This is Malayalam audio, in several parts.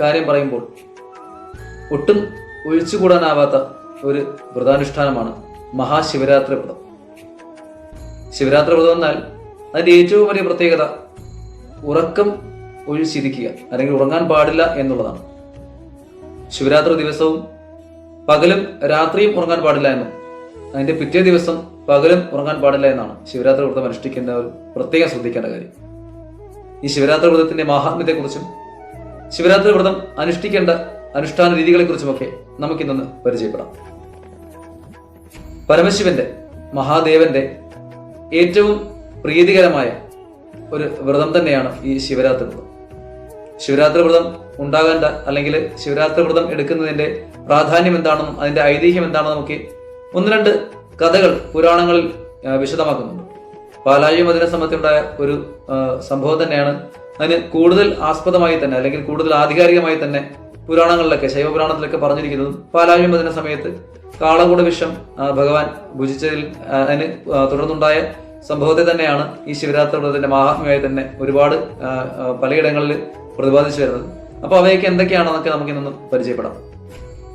കാര്യം പറയുമ്പോൾ ഒട്ടും ഒഴിച്ചുകൂടാനാവാത്ത ഒരു വ്രതാനുഷ്ഠാനമാണ് മഹാശിവരാത്രി വ്രതം. ശിവരാത്രി വ്രതം എന്നാൽ അതിന്റെ ഏറ്റവും വലിയ പ്രത്യേകത ഉറക്കം ഒഴിച്ചിരിക്കുക അല്ലെങ്കിൽ ഉറങ്ങാൻ പാടില്ല എന്നുള്ളതാണ്. ശിവരാത്രി ദിവസവും പകലും രാത്രിയും ഉറങ്ങാൻ പാടില്ല എന്നും അതിന്റെ പിറ്റേ ദിവസം പകലും ഉറങ്ങാൻ പാടില്ല എന്നാണ് ശിവരാത്രി വ്രതം അനുഷ്ഠിക്കുന്നവർ പ്രത്യേകം ശ്രദ്ധിക്കേണ്ട കാര്യം. ഈ ശിവരാത്രി വ്രതത്തിന്റെ മാഹാത്മ്യത്തെക്കുറിച്ചും ശിവരാത്രി വ്രതം അനുഷ്ഠിക്കേണ്ട അനുഷ്ഠാന രീതികളെക്കുറിച്ചുമൊക്കെ നമുക്കിന്നൊന്ന് പരിചയപ്പെടാം. പരമശിവന്റെ മഹാദേവന്റെ ഏറ്റവും പ്രീതികരമായ ഒരു വ്രതം തന്നെയാണ് ഈ ശിവരാത്രി വ്രതം. ശിവരാത്രി വ്രതം ഉണ്ടാകേണ്ട അല്ലെങ്കിൽ ശിവരാത്രി വ്രതം എടുക്കുന്നതിന്റെ പ്രാധാന്യം എന്താണെന്നും അതിന്റെ ഐതിഹ്യം എന്താണെന്നും ഒക്കെ ഒന്ന് രണ്ട് കഥകൾ പുരാണങ്ങളിൽ വിശദമാക്കുന്നുണ്ട്. പാലായും അതിനെ സംബന്ധിച്ചുണ്ടായ ഒരു സംഭവം തന്നെയാണ് അതിന് കൂടുതൽ ആസ്പദമായി തന്നെ അല്ലെങ്കിൽ കൂടുതൽ ആധികാരികമായി തന്നെ പുരാണങ്ങളിലൊക്കെ ശൈവപുരാണത്തിലൊക്കെ പറഞ്ഞിരിക്കുന്നതും പാലായം അതിന സമയത്ത് കാളകൂട വിഷം ഭഗവാൻ ഭുജിച്ചതിൽ അതിന് തുടർന്നുണ്ടായ സംഭവത്തെ തന്നെയാണ് ഈ ശിവരാത്രി വ്രതത്തിന്റെ മഹാത്മ്യമായി തന്നെ ഒരുപാട് പലയിടങ്ങളിൽ പ്രതിപാദിച്ചു വരുന്നത്. അപ്പൊ അവയൊക്കെ എന്തൊക്കെയാണെന്നൊക്കെ നമുക്ക് ഇന്നൊന്ന് പരിചയപ്പെടാം.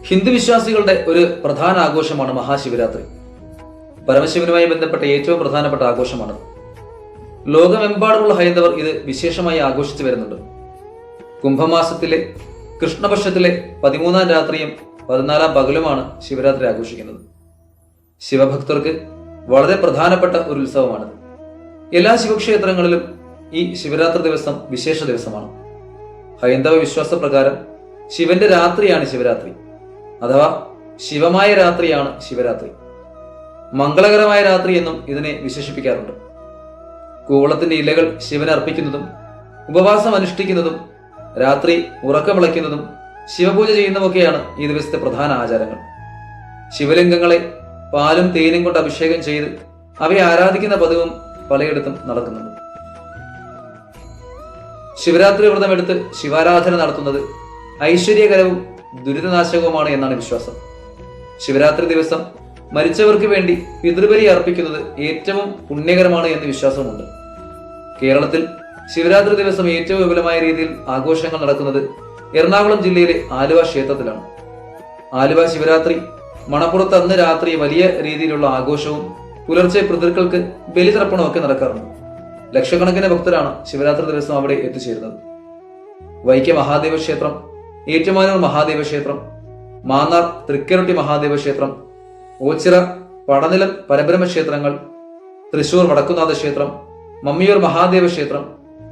ഹിന്ദു വിശ്വാസികളുടെ ഒരു പ്രധാന ആഘോഷമാണ് മഹാശിവരാത്രി. പരമശിവനുമായി ബന്ധപ്പെട്ട ഏറ്റവും പ്രധാനപ്പെട്ട ആഘോഷമാണ് ലോകമെമ്പാടുമുള്ള ഹൈന്ദവർ ഇത് വിശേഷമായി ആഘോഷിച്ചു വരുന്നുണ്ട്. കുംഭമാസത്തിലെ കൃഷ്ണപക്ഷത്തിലെ പതിമൂന്നാം രാത്രിയും പതിനാലാം പകലുമാണ് ശിവരാത്രി ആഘോഷിക്കുന്നത്. ശിവഭക്തർക്ക് വളരെ പ്രധാനപ്പെട്ട ഒരു ഉത്സവമാണിത്. എല്ലാ ശിവക്ഷേത്രങ്ങളിലും ഈ ശിവരാത്രി ദിവസം വിശേഷ ദിവസമാണ്. ഹൈന്ദവ വിശ്വാസ പ്രകാരം ശിവന്റെ രാത്രിയാണ് ശിവരാത്രി. അഥവാ ശിവമായ രാത്രിയാണ് ശിവരാത്രി. മംഗളകരമായ രാത്രി എന്നും ഇതിനെ വിശേഷിപ്പിക്കാറുണ്ട്. കൂവളത്തിന്റെ ഇലകൾ ശിവന് അർപ്പിക്കുന്നതും ഉപവാസം അനുഷ്ഠിക്കുന്നതും രാത്രി ഉറക്കമിളയ്ക്കുന്നതും ശിവപൂജ ചെയ്യുന്നതുമൊക്കെയാണ് ഈ ദിവസത്തെ പ്രധാന ആചാരങ്ങൾ. ശിവലിംഗങ്ങളെ പാലും തേനും കൊണ്ട് അഭിഷേകം ചെയ്ത് അവയെ ആരാധിക്കുന്ന പതിവും പലയിടത്തും നടക്കുന്നുണ്ട്. ശിവരാത്രി വ്രതമെടുത്ത് ശിവാരാധന നടത്തുന്നത് ഐശ്വര്യകരവും ദുരിതനാശകവുമാണ് എന്നാണ് വിശ്വാസം. ശിവരാത്രി ദിവസം മരിച്ചവർക്ക് വേണ്ടി പിതൃബലി അർപ്പിക്കുന്നത് ഏറ്റവും പുണ്യകരമാണ് എന്ന് വിശ്വാസമുണ്ട്. കേരളത്തിൽ ശിവരാത്രി ദിവസം ഏറ്റവും വിപുലമായ രീതിയിൽ ആഘോഷങ്ങൾ നടക്കുന്നത് എറണാകുളം ജില്ലയിലെ ആലുവ ക്ഷേത്രത്തിലാണ്. ആലുവ ശിവരാത്രി മണപ്പുറത്ത് അന്ന് രാത്രി വലിയ രീതിയിലുള്ള ആഘോഷവും പുലർച്ചെ പിതൃക്കൾക്ക് ബലിതർപ്പണവും ഒക്കെ നടക്കാറുണ്ട്. ലക്ഷക്കണക്കിന് ഭക്തരാണ് ശിവരാത്രി ദിവസം അവിടെ എത്തിച്ചേരുന്നത്. വൈക്കം മഹാദേവ ക്ഷേത്രം ഏറ്റുമാനൂർ മഹാദേവ ക്ഷേത്രം മാന്നാർ തൃക്കരട്ടി മഹാദേവ ക്ഷേത്രം ഓച്ചിറ പടനിലം പരബ്രഹ്മ ക്ഷേത്രങ്ങൾ തൃശൂർ വടക്കുനാഥ ക്ഷേത്രം മമ്മിയൂർ മഹാദേവ ക്ഷേത്രം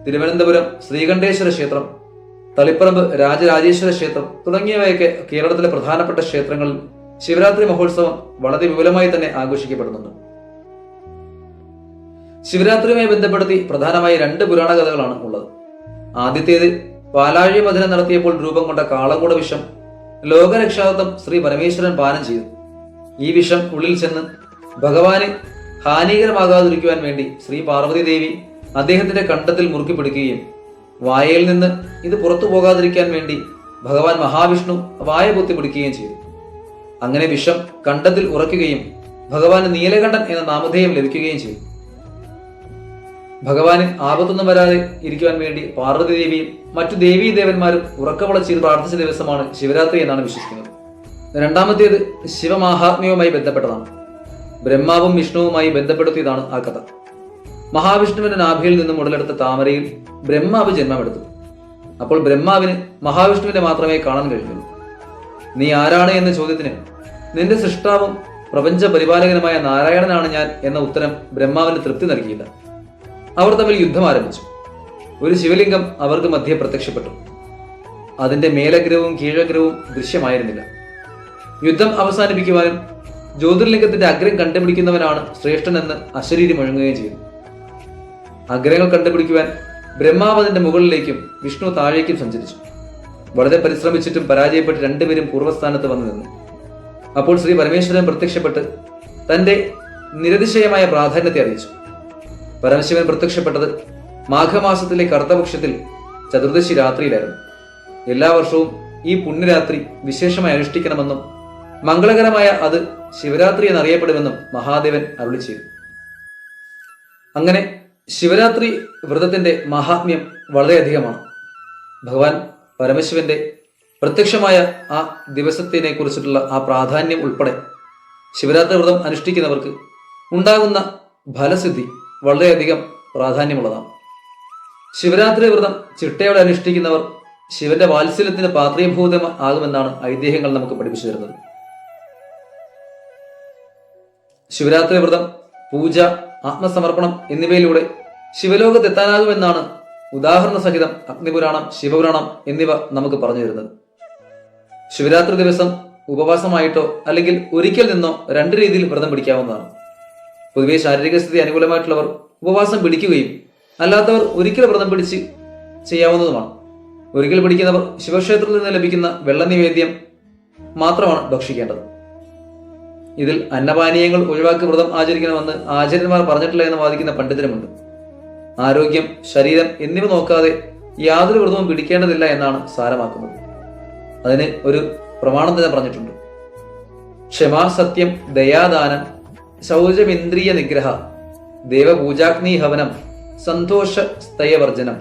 തിരുവനന്തപുരം ശ്രീകണ്ഠേശ്വര ക്ഷേത്രം തളിപ്പറമ്പ് രാജരാജേശ്വര ക്ഷേത്രം തുടങ്ങിയവയൊക്കെ കേരളത്തിലെ പ്രധാനപ്പെട്ട ക്ഷേത്രങ്ങളിൽ ശിവരാത്രി മഹോത്സവം വളരെ വിപുലമായി തന്നെ ആഘോഷിക്കപ്പെടുന്നുണ്ട്. ശിവരാത്രിയുമായി ബന്ധപ്പെടുത്തി പ്രധാനമായി രണ്ട് പുരാണ കഥകളാണ് ഉള്ളത്. ആദ്യത്തേത് പാലാഴി മഥനം നടത്തിയപ്പോൾ രൂപം കൊണ്ട കാളകൂട വിഷം ലോകരക്ഷാർത്ഥം ശ്രീ പരമേശ്വരൻ പാനം ചെയ്തു. ഈ വിഷം ഉള്ളിൽ ചെന്ന് ഭഗവാന് ഹാനികരമാകാതിരിക്കുവാൻ വേണ്ടി ശ്രീ പാർവതി ദേവി അദ്ദേഹത്തിന്റെ കണ്ടത്തിൽ മുറുക്കി പിടിക്കുകയും വായയിൽ നിന്ന് ഇത് പുറത്തു പോകാതിരിക്കാൻ വേണ്ടി ഭഗവാൻ മഹാവിഷ്ണു വായ പൊത്തി പിടിക്കുകയും ചെയ്തു. അങ്ങനെ വിഷം കണ്ടത്തിൽ ഉറക്കുകയും ഭഗവാന് നീലകണ്ഠൻ എന്ന നാമധേയം ലഭിക്കുകയും ചെയ്തു. ഭഗവാന് ആപത്തൊന്നും വരാതെ ഇരിക്കുവാൻ വേണ്ടി പാർവതി ദേവിയും മറ്റു ദേവീ ദേവന്മാരും ഉറക്കമുളച്ച് പ്രാർത്ഥിച്ച ദിവസമാണ് ശിവരാത്രി എന്നാണ് വിശ്വസിക്കുന്നത്. രണ്ടാമത്തേത് ശിവമാഹാത്മ്യവുമായി ബന്ധപ്പെട്ടതാണ്. ബ്രഹ്മാവും വിഷ്ണുവുമായി ബന്ധപ്പെടുത്തിയതാണ് ആ കഥ. മഹാവിഷ്ണുവിന്റെ നാഭിയിൽ നിന്നും ഉടലെടുത്ത താമരയിൽ ബ്രഹ്മാവ് ജന്മമെടുത്തു. അപ്പോൾ ബ്രഹ്മാവിന് മഹാവിഷ്ണുവിനെ മാത്രമേ കാണാൻ കഴിഞ്ഞുള്ളൂ നീ ആരാണ്? എന്ന ചോദ്യത്തിന് നിന്റെ സൃഷ്ടാവും പ്രപഞ്ച പരിപാലകനുമായ നാരായണനാണ് ഞാൻ എന്ന ഉത്തരം ബ്രഹ്മാവിന് തൃപ്തി നൽകിയില്ല. അവർ തമ്മിൽ യുദ്ധം ആരംഭിച്ചു. ഒരു ശിവലിംഗം അവർക്ക് മധ്യേ പ്രത്യക്ഷപ്പെട്ടു. അതിന്റെ മേലഗ്രഹവും കീഴഗ്രഹവും ദൃശ്യമായിരുന്നില്ല. യുദ്ധം അവസാനിപ്പിക്കുവാനും ജ്യോതിർലിംഗത്തിന്റെ അഗ്രം കണ്ടുപിടിക്കുന്നവനാണ് ശ്രേഷ്ഠനെന്ന് അശരീരി മുഴങ്ങുകയും ചെയ്തു. അഗ്രങ്ങൾ കണ്ടുപിടിക്കുവാൻ ബ്രഹ്മാവതിന്റെ മുകളിലേക്കും വിഷ്ണു താഴേക്കും സഞ്ചരിച്ചു. വളരെ പരിശ്രമിച്ചിട്ടും പരാജയപ്പെട്ട് രണ്ടുപേരും പൂർവസ്ഥാനത്ത് വന്നു നിന്നു. അപ്പോൾ ശ്രീ പരമേശ്വരൻ പ്രത്യക്ഷപ്പെട്ട് തന്റെ നിരതിശയമായ പ്രാധാന്യത്തെ അറിയിച്ചു. പരമശിവൻ പ്രത്യക്ഷപ്പെട്ടത് മാഘമാസത്തിലെ കർത്തപക്ഷത്തിൽ ചതുർദശി രാത്രിയിലായിരുന്നു. എല്ലാ വർഷവും ഈ പുണ്യരാത്രി വിശേഷമായി അനുഷ്ഠിക്കണമെന്നും മംഗളകരമായ അത് ശിവരാത്രി എന്നറിയപ്പെടുമെന്നും മഹാദേവൻ അരുളി ചെയ്തു. അങ്ങനെ ശിവരാത്രി വ്രതത്തിന്റെ മഹാത്മ്യം വളരെയധികമാണ്. ഭഗവാൻ പരമശിവന്റെ പ്രത്യക്ഷമായ ആ ദിവസത്തിനെ കുറിച്ചിട്ടുള്ള ആ പ്രാധാന്യം ഉൾപ്പെടെ ശിവരാത്രി വ്രതം അനുഷ്ഠിക്കുന്നവർക്ക് ഉണ്ടാകുന്ന ഫലസിദ്ധി വളരെയധികം പ്രാധാന്യമുള്ളതാണ്. ശിവരാത്രി വ്രതം ചിട്ടയോടെ അനുഷ്ഠിക്കുന്നവർ ശിവന്റെ വാത്സല്യത്തിന് പാത്രീഭൂതം ആകുമെന്നാണ് ഐതിഹ്യങ്ങൾ നമുക്ക് പഠിപ്പിച്ചു തരുന്നത്. ശിവരാത്രി വ്രതം പൂജ ആത്മസമർപ്പണം എന്നിവയിലൂടെ ശിവലോകത്തെത്താനാകുമെന്നാണ് ഉദാഹരണ സഹിതം അഗ്നിപുരാണം ശിവപുരാണം എന്നിവ നമുക്ക് പറഞ്ഞു തരുന്നത്. ശിവരാത്രി ദിവസം ഉപവാസമായിട്ടോ അല്ലെങ്കിൽ ഒരിക്കൽ നിന്നോ രണ്ട് രീതിയിൽ വ്രതം പിടിക്കാവുന്നതാണ്. പൊതുവെ ശാരീരിക സ്ഥിതി അനുകൂലമായിട്ടുള്ളവർ ഉപവാസം പിടിക്കുകയും അല്ലാത്തവർ ഒരിക്കൽ വ്രതം പിടിച്ച് ചെയ്യാവുന്നതുമാണ്. ഒരിക്കൽ പിടിക്കുന്നവർ ശിവക്ഷേത്രത്തിൽ നിന്ന് ലഭിക്കുന്ന വെള്ള നിവേദ്യം മാത്രമാണ് ഭക്ഷിക്കേണ്ടത്. ഇതിൽ അന്നപാനീയങ്ങൾ ഒഴിവാക്കി വ്രതം ആചരിക്കണമെന്ന് ആചാര്യന്മാർ പറഞ്ഞിട്ടില്ല എന്ന് വാദിക്കുന്ന പണ്ഡിതരുമുണ്ട്. ആരോഗ്യം ശരീരം എന്നിവ നോക്കാതെ യാതൊരു വ്രതവും പിടിക്കേണ്ടതില്ല എന്നാണ് സാരമാക്കുന്നത്. അതിന് ഒരു പ്രമാണം തന്നെ പറഞ്ഞിട്ടുണ്ട്. ക്ഷമാ സത്യം ദയാദാനം ശൗചമിന്ദ്രിയ നിഗ്രഹ ദേവപൂജാഗ്നി ഹവനം സന്തോഷ സ്തയവർജനം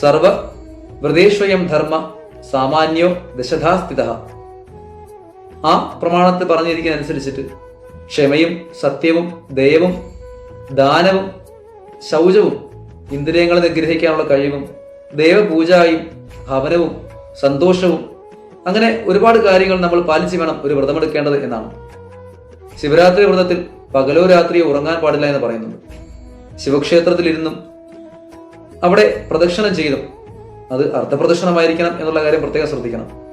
സർവ വ്രതേശ്വയം ധർമ്മ സാമാന്യോ ദശധാസ്ഥിത ആ പ്രമാണത്തിൽ പറഞ്ഞിരിക്കുന്ന അനുസരിച്ചിട്ട് ക്ഷമയും സത്യവും ദയവും ദാനവും ശൗചവും ഇന്ദ്രിയങ്ങളെ നിഗ്രഹിക്കാനുള്ള കഴിവും ദൈവപൂജായും ഭവനവും സന്തോഷവും അങ്ങനെ ഒരുപാട് കാര്യങ്ങൾ നമ്മൾ പാലിച്ചു വേണം ഒരു വ്രതമെടുക്കേണ്ടത് എന്നാണ്. ശിവരാത്രി വ്രതത്തിൽ പകലോ രാത്രിയോ ഉറങ്ങാൻ പാടില്ല എന്ന് പറയുന്നുണ്ട്. ശിവക്ഷേത്രത്തിലിരുന്നും അവിടെ പ്രദക്ഷിണം ചെയ്തും അത് അർത്ഥപ്രദക്ഷിണമായിരിക്കണം എന്നുള്ള കാര്യം പ്രത്യേകം ശ്രദ്ധിക്കണം.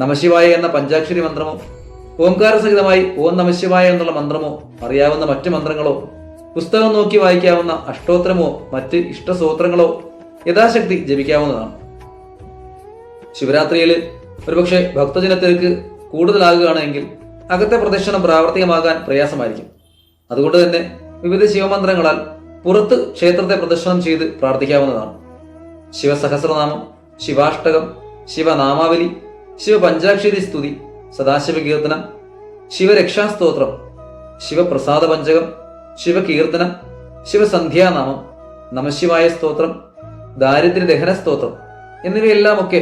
നമശിവായ എന്ന പഞ്ചാക്ഷരി മന്ത്രമോ ഓംകാര സഹിതമായി ഓം നമശിവായ എന്നുള്ള മന്ത്രമോ അറിയാവുന്ന മറ്റ് മന്ത്രങ്ങളോ പുസ്തകം നോക്കി വായിക്കാവുന്ന അഷ്ടോത്തരമോ മറ്റ് ഇഷ്ടസൂത്രങ്ങളോ യഥാശക്തി ജപിക്കാവുന്നതാണ്. ശിവരാത്രിയിൽ ഒരുപക്ഷെ ഭക്തജനത്തിരക്ക് കൂടുതലാകുകയാണെങ്കിൽ അകത്തെ പ്രദക്ഷിണം പ്രാവർത്തികമാകാൻ പ്രയാസമായിരിക്കും. അതുകൊണ്ട് തന്നെ വിവിധ ശിവമന്ത്രങ്ങളാൽ പുറത്ത് ക്ഷേത്രത്തെ പ്രദർശനം ചെയ്ത് പ്രാർത്ഥിക്കാവുന്നതാണ്. ശിവസഹസ്രനാമം ശിവാഷ്ടകം ശിവനാമാവലി ശിവപഞ്ചാക്ഷരി സ്തുതി സദാശിവ കീർത്തനം ശിവരക്ഷാസ്തോത്രം ശിവപ്രസാദ പഞ്ചകം ശിവകീർത്തനം ശിവസന്ധ്യാനാമം നമശിവായ സ്തോത്രം ദാരിദ്ര്യ ദഹന സ്തോത്രം എന്നിവയെല്ലാം ഒക്കെ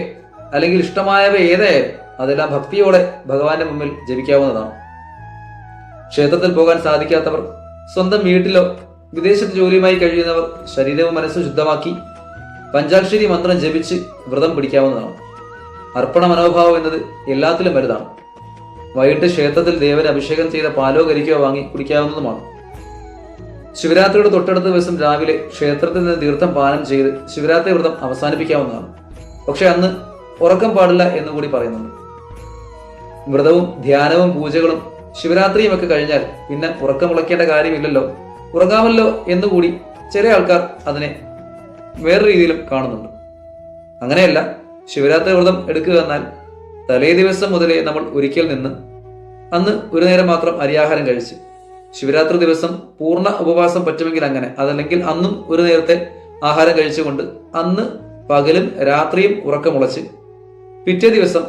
അല്ലെങ്കിൽ ഇഷ്ടമായവ ഏതായാലും അതെല്ലാം ഭക്തിയോടെ ഭഗവാന്റെ മുമ്പിൽ ജപിക്കാവുന്നതാണ്. ക്ഷേത്രത്തിൽ പോകാൻ സാധിക്കാത്തവർ സ്വന്തം വീട്ടിലോ വിദേശത്ത് ജോലിയുമായി കഴിയുന്നവർ ശരീരവും മനസ്സും ശുദ്ധമാക്കി പഞ്ചാക്ഷരി മന്ത്രം ജപിച്ച് വ്രതം പിടിക്കാവുന്നതാണ്. അർപ്പണ മനോഭാവം എന്നത് എല്ലാത്തിലും വലുതാണ്. വൈകിട്ട് ക്ഷേത്രത്തിൽ ദേവന് അഭിഷേകം ചെയ്ത പാലോ കരിക്കോ വാങ്ങി കുടിക്കാവുന്നതുമാണ്. ശിവരാത്രിയുടെ തൊട്ടടുത്ത ദിവസം രാവിലെ ക്ഷേത്രത്തിൽ നിന്ന് തീർത്ഥം പാലം ചെയ്ത് ശിവരാത്രി വ്രതം അവസാനിപ്പിക്കാവുന്നതാണ്. പക്ഷെ അന്ന് ഉറക്കം പാടില്ല എന്ന് കൂടി പറയുന്നുണ്ട്. വ്രതവും ധ്യാനവും പൂജകളും ശിവരാത്രിയും ഒക്കെ കഴിഞ്ഞാൽ പിന്നെ ഉറക്കം ഉറക്കമുളയ്ക്കേണ്ട കാര്യമില്ലല്ലോ. ഉറങ്ങാമല്ലോ എന്നുകൂടി ചില ആൾക്കാർ അതിനെ വേറെ രീതിയിലും കാണുന്നുണ്ട്. അങ്ങനെയല്ല ശിവരാത്രി വ്രതം എടുക്കുക എന്നാൽ തലേ ദിവസം മുതലേ നമ്മൾ ഒരിക്കൽ നിന്ന് അന്ന് ഒരു നേരം മാത്രം അരിയാഹാരം കഴിച്ച് ശിവരാത്രി ദിവസം പൂർണ ഉപവാസം പറ്റുമെങ്കിൽ അങ്ങനെ അതല്ലെങ്കിൽ അന്നും ഒരു നേരത്തെ ആഹാരം കഴിച്ചുകൊണ്ട് അന്ന് പകലും രാത്രിയും ഉറക്കമുളച്ച് പിറ്റേ ദിവസം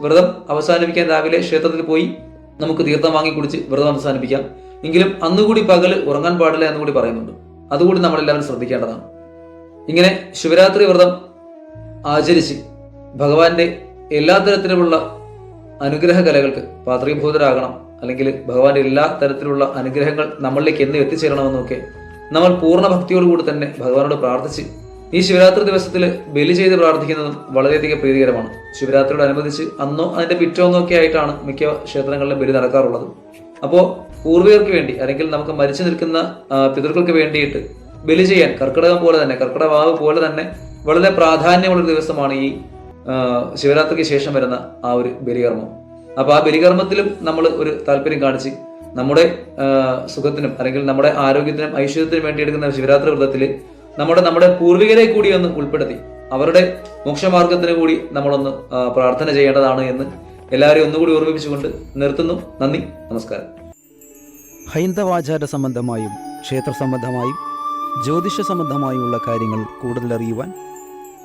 വ്രതം അവസാനിപ്പിക്കാൻ രാവിലെ ക്ഷേത്രത്തിൽ പോയി നമുക്ക് തീർത്ഥം വാങ്ങി കുടിച്ച് വ്രതം അവസാനിപ്പിക്കാം. എങ്കിലും അന്നുകൂടി പകൽ ഉറങ്ങാൻ പാടില്ല എന്നുകൂടി പറയുന്നുണ്ട്. അതുകൂടി നമ്മളെല്ലാവരും ശ്രദ്ധിക്കേണ്ടതാണ്. ഇങ്ങനെ ശിവരാത്രി വ്രതം ആചരിച്ച് ഭഗവാന്റെ എല്ലാ തരത്തിലുമുള്ള അനുഗ്രഹ കലകൾക്ക് പാത്രീഭൂതരാകണം. അല്ലെങ്കിൽ ഭഗവാന്റെ എല്ലാ തരത്തിലുള്ള അനുഗ്രഹങ്ങൾ നമ്മളിലേക്ക് എന്ന് എത്തിച്ചേരണമെന്നൊക്കെ നമ്മൾ പൂർണ ഭക്തിയോടുകൂടി തന്നെ ഭഗവാനോട് പ്രാർത്ഥിച്ച് ഈ ശിവരാത്രി ദിവസത്തിൽ ബലി ചെയ്ത് പ്രാർത്ഥിക്കുന്നതും വളരെയധികം പ്രീതികരമാണ്. ശിവരാത്രിയോട് അനുബന്ധിച്ച് അന്നോ അതിന്റെ പിറ്റോന്നോ ഒക്കെ ആയിട്ടാണ് മിക്ക ക്ഷേത്രങ്ങളിലും ബലി നടക്കാറുള്ളത്. അപ്പോൾ പൂർവികർക്ക് വേണ്ടി അല്ലെങ്കിൽ നമുക്ക് മരിച്ചു നിൽക്കുന്ന പിതൃക്കൾക്ക് വേണ്ടിയിട്ട് ബലി ചെയ്യാൻ കർക്കിടകം പോലെ തന്നെ കർക്കിടവാവ് പോലെ തന്നെ വളരെ പ്രാധാന്യമുള്ളൊരു ദിവസമാണ് ഈ ശിവരാത്രിക്ക് ശേഷം വരുന്ന ആ ഒരു ബലികർമ്മം. അപ്പോൾ ആ ബലികർമ്മത്തിലും നമ്മൾ ഒരു താല്പര്യം കാണിച്ച് നമ്മുടെ സുഖത്തിനും അല്ലെങ്കിൽ നമ്മുടെ ആരോഗ്യത്തിനും ഐശ്വര്യത്തിനും വേണ്ടി എടുക്കുന്ന ശിവരാത്രി വ്രതത്തിൽ നമ്മുടെ നമ്മുടെ പൂർവികരെ കൂടി ഒന്ന് ഉൾപ്പെടുത്തി. അവരുടെ മോക്ഷമാർഗത്തിന് കൂടി നമ്മളൊന്ന് പ്രാർത്ഥന ചെയ്യേണ്ടതാണ് എന്ന് എല്ലാവരെയും ഒന്നുകൂടി ഓർമ്മിപ്പിച്ചുകൊണ്ട് നിർത്തുന്നു. നന്ദി നമസ്കാരം. ഹൈന്ദവാചാര സംബന്ധമായും ക്ഷേത്ര സംബന്ധമായും ജ്യോതിഷ സംബന്ധമായുമുള്ള കാര്യങ്ങൾ കൂടുതൽ അറിയുവാൻ